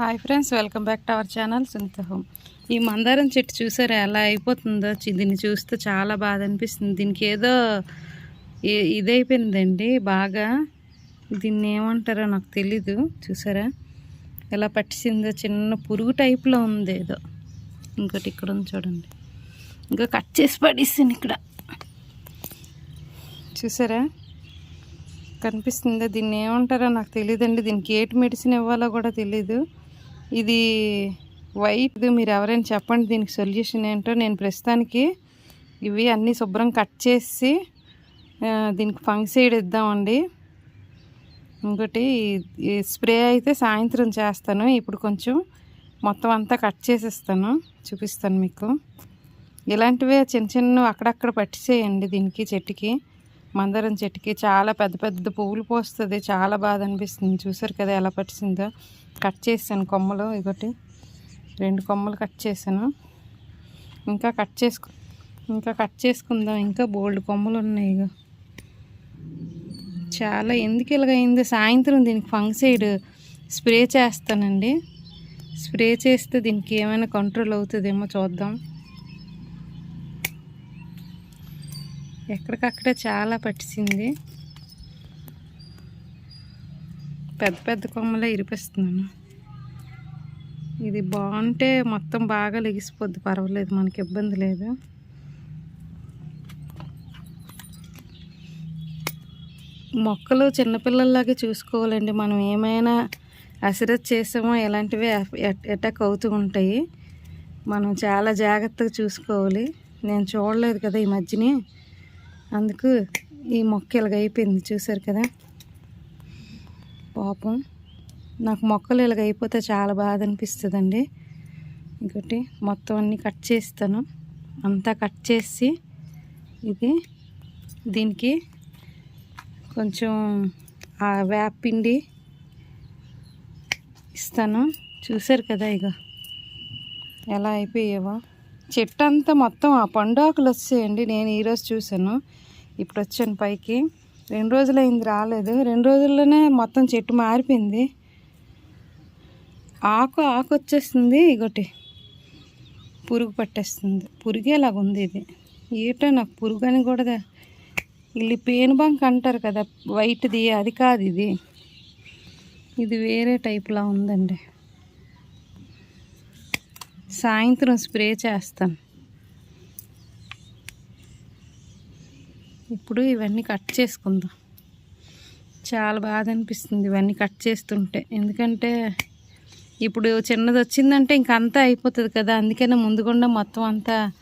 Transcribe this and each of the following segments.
Hi friends welcome back to our channel Sunitha home ఈ మందారం చెట్టు చూసారా? ఎలా అయిపోతుందో దీన్ని చూస్తే చాలా బాధ అనిపిస్తుంది. దీనికి ఏదో ఇదైపోయిందండి బాగా. దీన్ని ఏమంటారో నాకు తెలీదు. చూసారా? ఎలా పట్టిసిందో చిన్న పురుగు టైప్లో ఉంది ఏదో. ఇంకోటి ఇక్కడ ఉంది చూడండి. ఇంకా కట్ చేసి పడేసాను ఇక్కడ. చూసారా? కనిపిస్తుందా? దీన్ని ఏమంటారో నాకు తెలియదండి దీనికి ఏటి మెడిసిన్ ఇవ్వాలో కూడా తెలీదు. ఇది వైట్. మీరు ఎవరైనా చెప్పండి దీనికి సొల్యూషన్ ఏంటో నేను ప్రస్తుతానికి ఇవి అన్నీ శుభ్రం కట్ చేసి దీనికి ఫంక్సైడ్ ఇద్దామండి. ఇంకోటి స్ప్రే అయితే సాయంత్రం చేస్తాను. ఇప్పుడు కొంచెం మొత్తం అంతా కట్ చేసేస్తాను. చూపిస్తాను మీకు. ఇలాంటివే చిన్న చిన్న అక్కడక్కడ పట్టిసేయండి దీనికి చెట్టుకి. మందారం చెట్టుకి చాలా పెద్ద పెద్ద పువ్వులు పోస్తుంది. చాలా బాధ అనిపిస్తుంది. చూసారు కదా ఎలా పట్టిందో? కట్ చేశాను కొమ్మలు ఇగోటి. రెండు కొమ్మలు కట్ చేశాను. ఇంకా కట్ చేసుకు ఇంకా కట్ చేసుకుందాం. ఇంకా బోల్డ్ కొమ్మలు ఉన్నాయి ఇక చాలా ఎందుకు ఇలాగైంది సాయంత్రం దీనికి ఫంగ్సైడ్ స్ప్రే చేస్తానండి. స్ప్రే చేస్తే దీనికి ఏమైనా కంట్రోల్ అవుతుందేమో చూద్దాం. ఎక్కడికక్కడ చాలా పట్టిసింది పెద్ద పెద్ద కొమ్మలే ఇరిపిస్తున్నాను. ఇది బాగుంటే మొత్తం బాగా లెగిసిపోద్ది. పర్వాలేదు మనకి ఇబ్బంది లేదు. మొక్కలు చిన్నపిల్లల్లాగే చూసుకోవాలండి. మనం ఏమైనా అసిరత్ చేసామో ఇలాంటివి అటాక్ అవుతూ ఉంటాయి. మనం చాలా జాగ్రత్తగా చూసుకోవాలి. నేను చూడలేదు కదా ఈ మధ్యనే. అందుకు ఈ మొక్క ఇలాగ అయిపోయింది చూసారు కదా? పాపం. నాకు మొక్కలు ఇలాగ అయిపోతే చాలా బాధ అనిపిస్తుందండి. ఇంకోటి మొత్తం అన్నీ కట్ చేస్తాను. అంతా కట్ చేసి ఇది దీనికి కొంచెం ఆ వేపిండి ఇస్తాను. చూసారు కదా ఇక ఎలా అయిపోయావో చెట్టు అంతా మొత్తం ఆ పండాకులు వచ్చాయండి. నేను ఈరోజు చూశాను. ఇప్పుడు వచ్చాను పైకి. రెండు రోజులైంది రాలేదు. రెండు రోజుల్లోనే మొత్తం చెట్టు మారిపోయింది. ఆకు ఆకు వచ్చేస్తుంది ఇగోటి పురుగు పట్టేస్తుంది. పురుగేలాగా ఉంది ఇది. ఏటో నాకు పురుగు అని కూడా తె- వీళ్ళు అంటారు కదా వైట్ది అది కాదు ఇది. ఇది వేరే టైప్లా ఉందండి. సాయంత్రం స్ప్రే చేస్తాను ఇప్పుడు ఇవన్నీ కట్ చేసుకుందాం. చాలా బాధ అనిపిస్తుంది ఇవన్నీ కట్ చేస్తుంటే. ఎందుకంటే ఇప్పుడు చిన్నది వచ్చిందంటే ఇంక అంతా అయిపోతుంది కదా. అందుకనే ముందుగుండా మొత్తం అంతా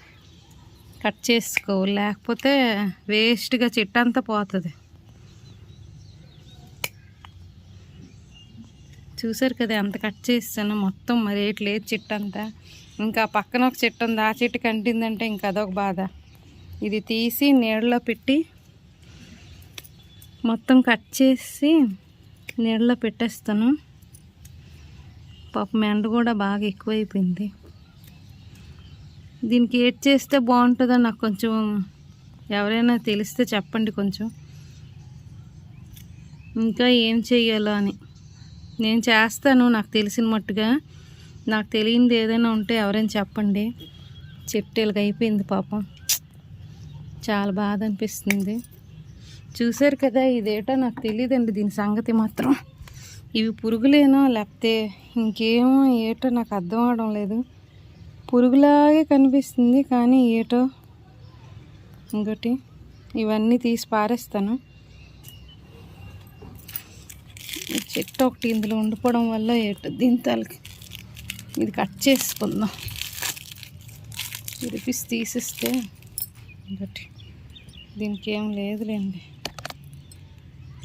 కట్ చేసుకో. లేకపోతే వేస్ట్గా చెట్టు అంతా పోతుంది. చూసారు కదా ఎంత కట్ చేస్తాను మొత్తం మరి ఏటి లేదు చెట్టు అంతా. ఇంకా పక్కన ఒక చెట్టు ఉంది ఆ చెట్టు కంటిందంటే ఇంకా అదొక బాధ. ఇది తీసి నీళ్ళలో పెట్టి మొత్తం కట్ చేసి నీళ్ళలో పెట్టేస్తాను. పాప మెండ కూడా బాగా ఎక్కువైపోయింది. దీనికి ఏడ్ చేస్తే బాగుంటుందో నాకు కొంచెం ఎవరైనా తెలిస్తే చెప్పండి కొంచెం. ఇంకా ఏం చెయ్యాలో అని. నేను చేస్తాను నాకు తెలిసిన మట్టుగా. నాకు తెలియంది ఏదైనా ఉంటే ఎవరైనా చెప్పండి. చెట్టు అయిపోయింది పాపం. చాలా బాధ అనిపిస్తుంది. చూశారు కదా ఇదేటో నాకు తెలియదండి దీని సంగతి మాత్రం. ఇవి పురుగులేనో లేకపోతే ఇంకేమో ఏటో నాకు అర్థం అవడం లేదు. పురుగులాగే కనిపిస్తుంది కానీ ఏటో ఇంకోటి. ఇవన్నీ తీసి పారేస్తాను. ఈ చెట్టు ఒకటి ఇందులో ఉండిపోవడం వల్ల ఏటో దీని తలకి ఇది కట్ చేసుకుందాం. విరిపిసి తీసిస్తే దీనికి ఏం లేదులేండి.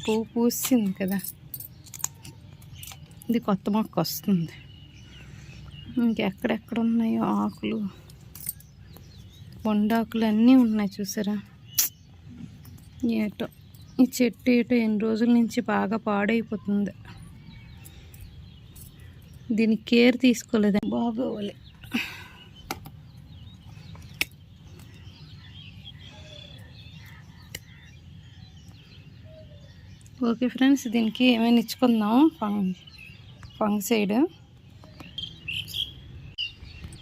పువ్వు పూసింది కదా. ఇది కొత్త మొక్క వస్తుంది. ఇంకెక్కడెక్కడ ఉన్నాయో ఆకులు. బొండాకులు అన్నీ ఉన్నాయి చూసారా? ఏటో. ఈ చెట్టు ఏటో ఎన్ని రోజుల నుంచి బాగా పాడైపోతుంది. దీనికి కేర్ తీసుకోలేదు? బాగోవాలి. ఓకే ఫ్రెండ్స్ దీనికి ఏమైనా ఇచ్చుకుందాం ఫంగ్ ఫంగ్ సైడ్.